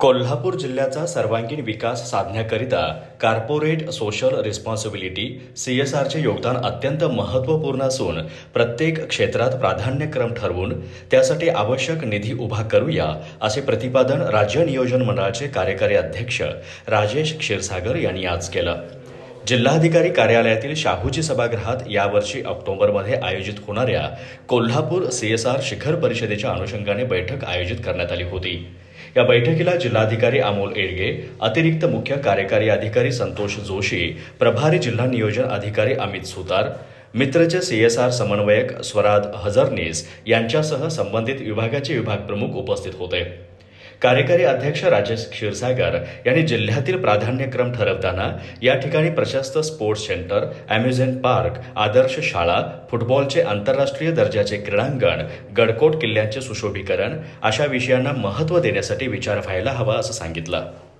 कोल्हापूर जिल्ह्याचा सर्वांगीण विकास साधण्याकरिता corporate social responsibility C S आरचे योगदान अत्यंत महत्त्वपूर्ण असून प्रत्येक क्षेत्रात प्राधान्यक्रम ठरवून त्यासाठी आवश्यक निधी उभा करूया असे प्रतिपादन राज्य नियोजन मंडळाचे कार्यकारी अध्यक्ष राजेश क्षीरसागर यांनी आज केलं. जिल्हाधिकारी कार्यालयातील शाहूजी सभागृहात यावर्षी ऑक्टोबरमध्ये आयोजित होणाऱ्या कोल्हापूर सी एस आर शिखर परिषदेच्या अनुषंगाने बैठक आयोजित करण्यात आली होती. या बैठकीला जिल्हाधिकारी अमोल एडगे अतिरिक्त मुख्य कार्यकारी अधिकारी संतोष जोशी प्रभारी जिल्हा नियोजन अधिकारी अमित सुतार मित्रचे सीएसआर समन्वयक स्वराद हजरनीस यांच्यासह संबंधित विभागाचे विभाग प्रमुख उपस्थित होते. कार्यकारी अध्यक्ष राजेश क्षीरसागर यांनी जिल्ह्यातील प्राधान्यक्रम ठरवताना या ठिकाणी प्रशस्त स्पोर्ट्स सेंटर अम्युझमेंट पार्क आदर्श शाळा फुटबॉलचे आंतरराष्ट्रीय दर्जाचे क्रीडांगण गडकोट किल्ल्यांचे सुशोभीकरण अशा विषयांना महत्त्व देण्यासाठी विचार व्हायला हवा असं सांगितलं.